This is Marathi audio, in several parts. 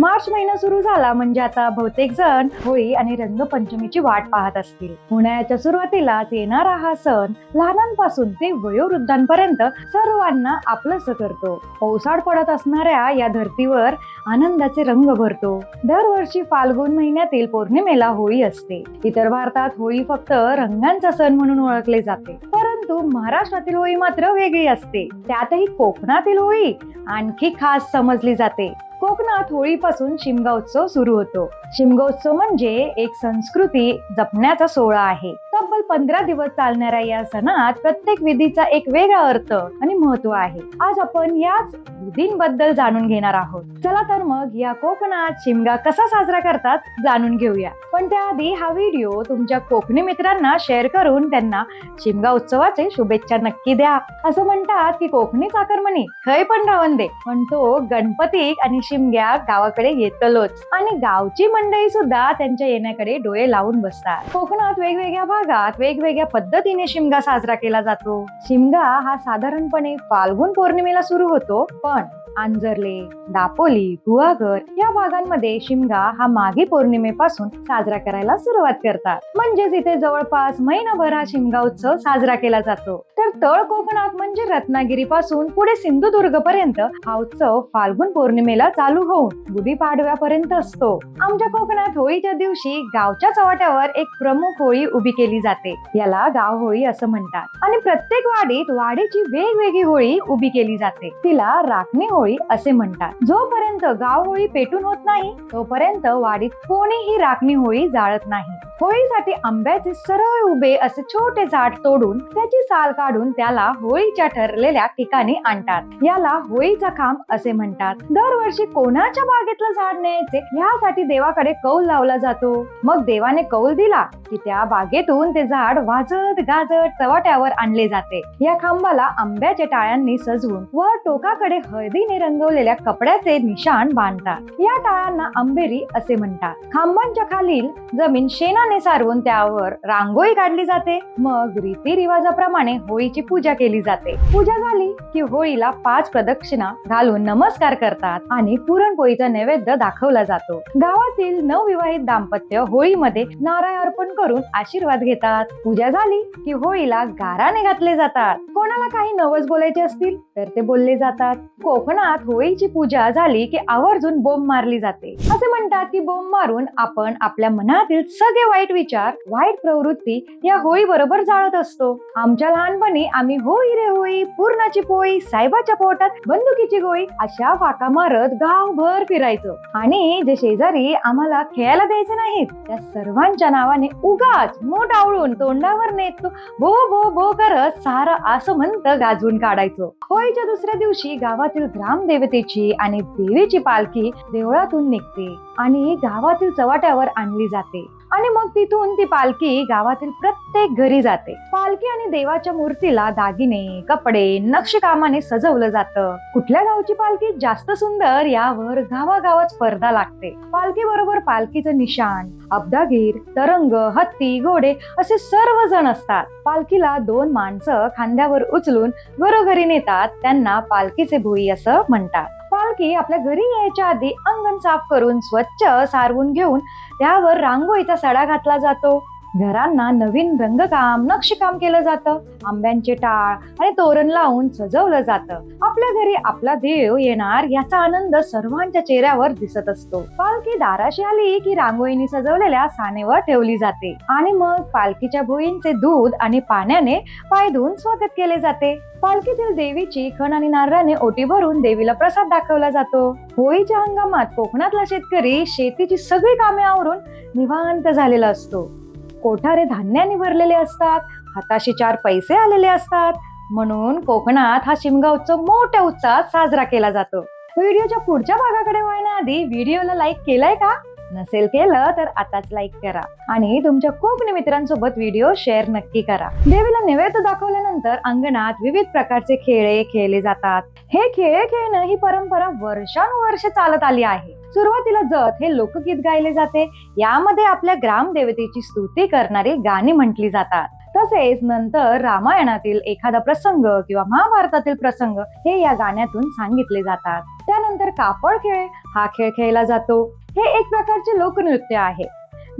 मार्च महिना सुरू झाला म्हणजे आता बहुतेक जण होळी आणि रंगपंचमीची वाट पाहत असतील. उन्हाळ्याच्या सुरुवातीलाच येणारा हा सण लहानांपासून ते वयोवृद्धांपर्यंत सर्वांना आपलंस करतो. पावसाळ पडत असणाऱ्या या धर्तीवर आनंदाचे रंग भरतो. दरवर्षी फाल्गुन महिन्यातील पौर्णिमेला होळी असते. इतर भारतात होळी फक्त रंगांचा सण म्हणून ओळखले जाते. परंतु महाराष्ट्रातील होळी मात्र वेगळी असते. त्यातही कोकणातील होळी आणखी खास समजली जाते. कोकणात होळीपासून शिमगा उत्सव सुरू होतो. शिमगा उत्सव म्हणजे एक संस्कृती जपण्याचा सोहळा आहे. पंधरा दिवस चालणाऱ्या या सणात प्रत्येक विधीचा एक वेगळा अर्थ आणि महत्त्व आहे. आज आपण याच विधींबद्दल जाणून घेणार आहोत. चला तर मग या कोकणात शिमगा कसा साजरा करतात जाणून घेऊया. पण त्याआधी हा व्हिडिओ तुमच्या कोकणी मित्रांना शेअर करून त्यांना शिमगा उत्सवाचे शुभेच्छा नक्की द्या. असं म्हणतात की कोकणी चाकरमणी खय पण रावण दे. पण तो गणपती आणि शिमग्या गावाकडे येतलोच. आणि गावची मंडळी सुद्धा त्यांच्या येण्याकडे डोळे लावून बसतात. कोकणात वेगवेगळ्या भागात वेगवेगळ्या पद्धतीने शिमगा साजरा केला जातो. शिमगा हा साधारणपणे फाल्गुन पौर्णिमेला सुरू होतो पण आंजर्ले दापोली गुहागर या भागांमध्ये शिमगा हा माघी पौर्णिमेपासून साजरा करायला सुरुवात करतात. म्हणजेच इथे जवळपास महिनाभर हा शिमगा उत्सव साजरा केला जातो. तर तळ कोकणात म्हणजे रत्नागिरी पासून पुढे सिंधुदुर्ग पर्यंत हा उत्सव फाल्गुन पौर्णिमेला चालू होऊन गुढीपाडव्यापर्यंत असतो. आमच्या कोकणात होळीच्या दिवशी गावच्या चव्हाट्यावर एक प्रमुख होळी उभी केली जाते. याला गाव होळी असं म्हणतात. आणि प्रत्येक वाडीत वाडीची वेगवेगळी होळी उभी केली जाते. तिला राखणी होळी असे म्हणतात. जोपर्यंत गाव होळी पेटून होत नाही तोपर्यंत वाडीत कोणीही राखणी होळी जाळत नाही. होळीसाठी आंब्याचे सरळ उभे असे छोटे झाड तोडून त्याची साल काढून त्याला होळीच्या ठरलेल्या ठिकाणी आणतात. याला होळीचा खांब असे म्हणतात. दरवर्षी कोणाच्या बागेतलं झाड न्यायचे? ह्यासाठी देवाकडे कौल लावला जातो. मग देवाने कौल दिला की त्या बागेतून ते झाड वाजत गाजत चवट्यावर आणले जाते. या खांबाला आंब्याच्या टाळ्यांनी सजवून वर टोकाकडे हळदी हळदीने रंगवलेल्या कपड्याचे निशाण बांधतात. या टाळांना आंबेरी असे म्हणतात. खांबांच्या खालील जमीन शेणाने सारवून त्यावर रांगोळी काढली जाते. मग रीतिरिवाजाप्रमाणे होळीची पूजा केली जाते. पूजा झाली की होळीला पाच प्रदक्षिणा घालून नमस्कार करतात आणि पुरणपोळीचा नैवेद्य दाखवला जातो. गावातील नवविवाहित दाम्पत्य होळीमध्ये नारळ अर्पण करून आशीर्वाद घेतात. पूजा झाली की होळीला गाराने घातले जातात. कोणाला काही नवस बोलायचे असतील तर ते बोलले जातात. कोकण कोकणात होळीची पूजा झाली की आवर्जून बोंब मारली जाते. असे म्हणतात की बोंब मारून आपण आपल्या मनातील सगळे वाईट विचार वाईट प्रवृत्ती या होळी बरोबर जाळत असतो. आमच्या लहानपणी आम्ही होळी रे होळी पूर्णाची पोळी साहेबाच्या पोटात बंदुकीची गोळी अशा फाका मारत गावभर फिरायचो. आणि जे शेजारी आम्हाला खेळायला द्यायचे नाहीत त्या सर्वांच्या नावाने उगाच मोठ आवळून तोंडावर नेतो भो भो भो करत सारा असं गाजवून काढायचो. होळीच्या दुसऱ्या दिवशी गावातील ग्रामदेवतेची आणि देवीची पालखी देवळातून निघते आणि गावातील चव्हाट्यावर आणली जाते. आणि मग तिथून ती पालखी गावातील प्रत्येक घरी जाते. पालखी आणि देवाच्या मूर्तीला दागिने कपडे नक्षीकामाने सजवलं जातं. कुठल्या गावची पालखी? जास्त सुंदर यावर गावागावात स्पर्धा लागते. पालखी बरोबर पालखीचं निशाण अब्दागीर तरंग हत्ती घोडे असे सर्व जण असतात. पालखीला दोन माणसं खांद्यावर उचलून घरोघरी नेतात. त्यांना पालखीचे भुई असं म्हणतात. पालखी आपल्या घरी यायच्या आधी अंगण साफ करून स्वच्छ सारवून घेऊन त्यावर रांगोळीचा सडा घातला जातो. घरांना नवीन रंगकाम नक्षीकाम केलं जातं. आंब्यांचे टाळ आणि तोरण लावून सजवलं जातं. आपल्या घरी आपला देव येणार याचा आनंद सर्वांच्या चेहऱ्यावर दिसत असतो. पालखी दाराशी आली की रांगोळीने सजवलेल्या सानेवर ठेवली जाते. आणि मग पालखीच्या भुईंचे दूध आणि पाण्याने पाय धुवून स्वागत केले जाते. पालखीतील देवीची खण आणि नारळाने ओटी भरून देवीला प्रसाद दाखवला जातो. होळीच्या हंगामात कोकणातला शेतकरी शेतीची सगळी कामे आवरून निवांत झालेला असतो. कोठारे धान्याने भरलेले असतात हाताशी चार पैसे आलेले असतात. म्हणून कोकणात हा शिमगा उत्सव मोठ्या उत्साहात साजरा केला जातो. व्हिडिओच्या पुढच्या भागाकडे वळण्याआधी व्हिडिओला लाईक केलाय का? नसेल केलं तर आताच लाईक करा. आणि तुमच्या कोकणी मित्रांसोबत व्हिडिओ शेअर नक्की करा. देवीला नैवेद्य दाखवल्यानंतर अंगणात विविध प्रकारचे खेळे खेळले जातात. हे खेळ खेळणं ही परंपरा वर्षानुवर्ष चालत आली आहे. सुरुवातीला जत हे लोकगीत गायले जाते. यामध्ये आपल्या ग्रामदेवतेची स्तुती करणारी गाणी म्हटली जातात. तसेच नंतर रामायणातील एखादा प्रसंग किंवा महाभारतातील प्रसंग हे या गाण्यातून सांगितले जातात. त्यानंतर कापड खेळ हा खेळ खेळला जातो. हे एक प्रकारचे लोकनृत्य आहे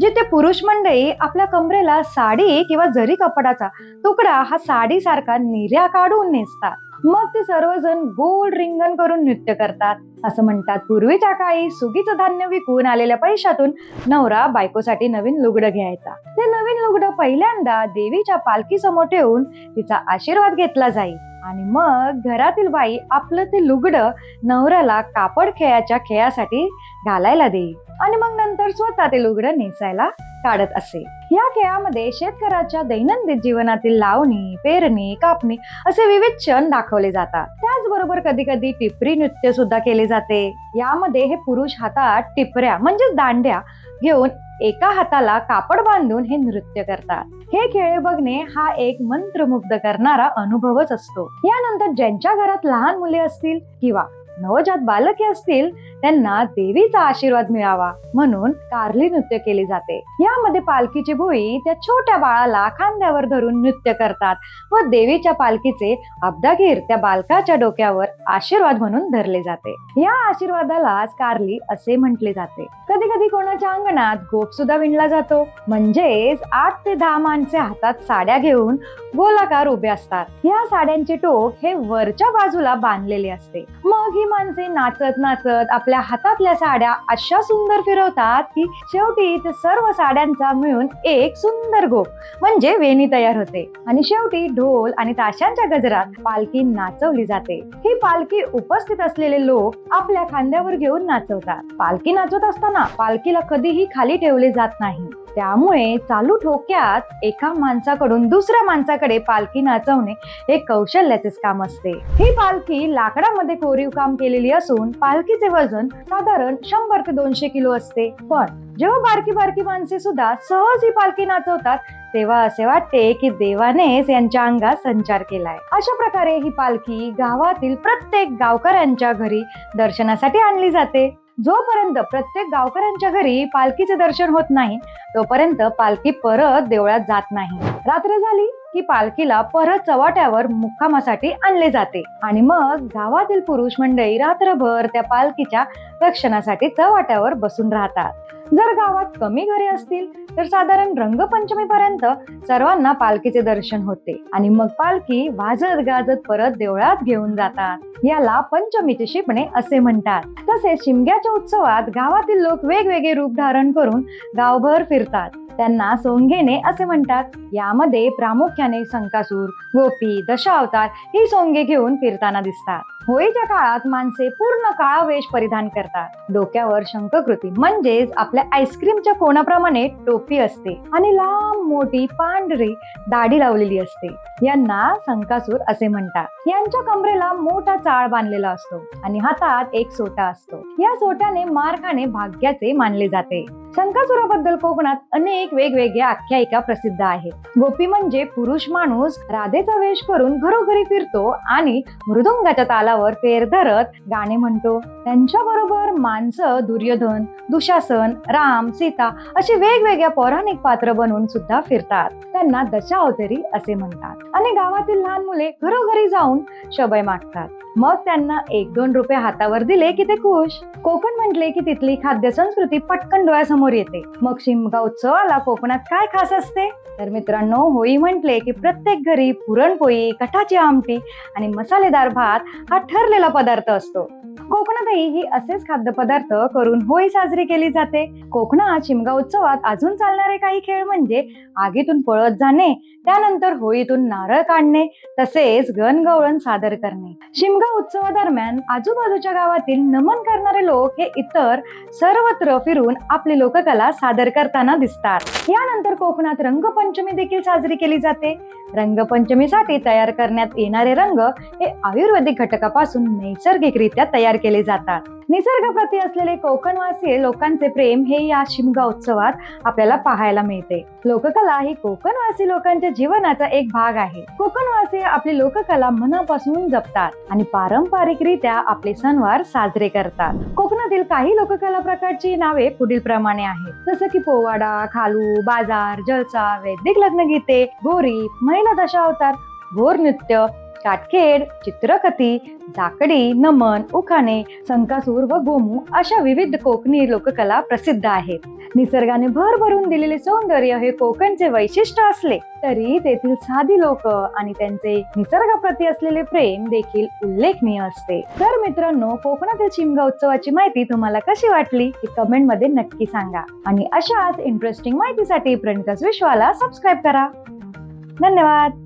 जिथे पुरुष मंडळी आपल्या कमरेला साडी किंवा जरी कपडाचा तुकडा हा साडीसारखा निर्या काढून नेसतात. मग ते सर्वजण गोल रिंगण करून नृत्य करतात. असं म्हणतात पूर्वीच्या काळी सुगीचं धान्य विकून आलेल्या पैशातून नवरा बायकोसाठी नवीन लुगडं घ्यायचा. ते नवीन लुगडं पहिल्यांदा देवीच्या पालखी समोर ठेवून तिचा आशीर्वाद घेतला जाईल आणि मग घरातील बाई आपलं ते लुगडं नवऱ्याला कापड खेळाच्या खेळासाठी घालायला देईल. आणि मग नंतर स्वतः ते लुगडं नेसायला काढत असे. या खेळामध्ये शेतकऱ्याच्या दैनंदिन जीवनातील लावणी पेरणी कापणी असे विविध क्षण दाखवले जातात. त्याचबरोबर कधी कधी टिपरी नृत्य सुद्धा केले जाते. यामध्ये हे पुरुष हातात टिपऱ्या म्हणजेच दांड्या घेऊन एका हाताला कापड बांधून हे नृत्य करतात. हे खेळ बघणे हा एक मंत्रमुग्ध करणारा अनुभवच असतो. यानंतर ज्यांच्या घरात लहान मुले असतील किंवा नवजात बालके असतील त्यांना देवीचा आशीर्वाद मिळावा म्हणून कारली नृत्य केले जाते. यामध्ये पालखीची भोई त्या छोट्या बाळाला खांद्यावर धरून नृत्य करतात व देवीच्या पालखीचे अब्दागीर त्या बालकाच्या डोक्यावर आशीर्वाद म्हणून धरले जाते. या आशीर्वादालाच कारली असे म्हटले जाते. कधी कधी कोणाच्या अंगणात गोप सुद्धा विणला जातो. म्हणजेच आठ ते दहा माणसे हातात साड्या घेऊन गोलाकार उभे असतात. या साड्यांचे टोक हे वरच्या बाजूला बांधलेले असते. मग ही माणसे नाचत नाचत आपल्या हातातल्या साड्या अशा सुंदर फिरवतात की शेवटी ते सर्व साड्यांचा मिळून एक सुंदर गोप म्हणजे वेणी तयार होते. आणि शेवटी ढोल आणि ताशांच्या गजरात पालखी नाचवली जाते. ही पालखी उपस्थित असलेले लोक आपल्या खांद्यावर घेऊन नाचवतात. पालखी नाचवत असताना पालखीला कधीही खाली ठेवले जात नाही. त्यामुळे चालू ठोक्यात एका माणसाकडून दुसऱ्या माणसाकडे पालखी नाचवणे हे कौशल्याचेच काम असते. ही पालखी लाकडामध्ये कोरीव काम केलेली असून पालखीचे वजन साधारण शंभर ते दोनशे किलो असते. पण जेव्हा बारकी बारकी माणसे सुद्धा सहज ही पालखी नाचवतात तेव्हा असे वाटते की देवानेच यांच्या अंगात संचार केलाय. अशा प्रकारे ही पालखी गावातील प्रत्येक गावकऱ्यांच्या घरी दर्शनासाठी आणली जाते. जोपर्यंत प्रत्येक गावकऱ्यांच्या घरी पालखीचे दर्शन होत नाही तोपर्यंत पालखी परत देवळात जात नाही. रात्र झाली की पालखीला परत चव्हाट्यावर मुक्कामासाठी आणले जाते. आणि मग गावातील पुरुष मंडळी रात्रभर त्या पालखीच्या रक्षणासाठी चव्हाट्यावर बसून राहतात. जर गावात कमी घरे असतील तर साधारण रंगपंचमी पर्यंत सर्वांना पालखीचे दर्शन होते आणि मग पालखी वाजत गाजत परत देवळात घेऊन जातात. याला पंचमीचे शिपणे असे म्हणतात. तसेच शिमग्याच्या उत्सवात गावातील लोक वेगवेगळे रूप धारण करून गावभर फिरतात. त्यांना सोंगेने असे म्हणतात यामध्ये प्रामुख्याने संकासूर गोपी दशावतार ही सोंगे घेऊन फिरताना दिसतात. होळीच्या काळात माणसे पूर्ण काळा वेश परिधान करतात. डोक्यावर शंखकृती म्हणजेच आपल्या आईस्क्रीमच्या कोणाप्रमाणे टोपी असते आणि लांब मोठी पांढरी दाढी लावलेली असते. यांना संकासूर असे म्हणतात. यांच्या कमरेला मोठा चाळ बांधलेला असतो आणि हातात एक सोटा असतो. या सोट्याने मार खाणे भाग्याचे मानले जाते. शंकासुराबद्दल कोकणात अनेक वेगवेगळ्या आख्यायिका प्रसिद्ध आहेत. गोपी म्हणजे पुरुष माणूस राधेचा वेश करून घरोघरी फिरतो आणि मृदुंगाच्या तालावर फेर धरत गाणे म्हणतो. त्यांच्या बरोबर माणसं दुर्योधन दुशासन राम सीता अशी वेगवेगळ्या पौराणिक पात्र बनवून सुद्धा फिरतात. त्यांना दशावतरी असे म्हणतात. आणि गावातील लहान मुले घरोघरी जाऊन शबय मागतात. मग त्यांना एक दोन रुपये हातावर दिले की ते खुश. कोकण म्हटले की तिथली खाद्य संस्कृती पटकन डोळ्यासमोर येते. मग शिमगा उत्सवाला कोकणात काय खास असते? तर मित्रांनो होळी म्हटले की प्रत्येक घरी पुरणपोळी कठाची आमटी आणि मसालेदार भात हा ठरलेला पदार्थ असतो. कोकणातही ही असेच खाद्यपदार्थ करून होळी साजरी केली जाते. कोकणात शिमगा उत्सवात अजून चालणारे काही खेळ म्हणजे आगीतून पळत जाणे त्यानंतर होळीतून नारळ काढणे तसेच गणगवळण सादर करणे. शिमगा उत्सवादरम्यान आजूबाजूच्या गावातील नमन करणारे लोक हे इतर सर्वत्र फिरून आपली लोककला सादर करताना दिसतात. यानंतर कोकणात रंगपंचमी देखील साजरी केली जाते. रंगपंचमीसाठी तयार करण्यात येणारे रंग हे आयुर्वेदिक घटकापासून नैसर्गिकरित्या तयार केले जातात. निसर्गप्रती असलेले कोकणवासी लोकांचे प्रेम हे या शिमगा उत्सवात आपल्याला पाहायला मिळते. लोककला ही कोकणवासी लोकांच्या जीवनाचा एक भाग आहे. कोकणवासी आपली लोककला मनापासून जपतात आणि पारंपरिकरित्या आपले सणवार साजरे करतात. कोकण कोकणातील काही लोककला प्रकारची नावे पुढील प्रमाणे आहेत. जसं की पोवाडा खालू बाजार जलसा वैदिक लग्नगीते गोरी महिला दशावतार घोर नृत्य काटखेड चित्रकथी झाकडी नमन उखाणे संकासूर व गोमू अशा विविध कोकणी लोककला प्रसिद्ध आहेत. निसर्गाने भर भरून दिलेले सौंदर्य हे कोकणचे वैशिष्ट्य असले तरी तेथील साधी लोक आणि त्यांचे निसर्गाप्रती असलेले प्रेम देखील उल्लेखनीय असते. तर मित्रांनो कोकणातील शिमगा उत्सवाची माहिती तुम्हाला कशी वाटली हे कमेंटमध्ये नक्की सांगा. आणि अशाच इंटरेस्टिंग माहितीसाठी प्रणितास विश्वाला सबस्क्राईब करा. धन्यवाद!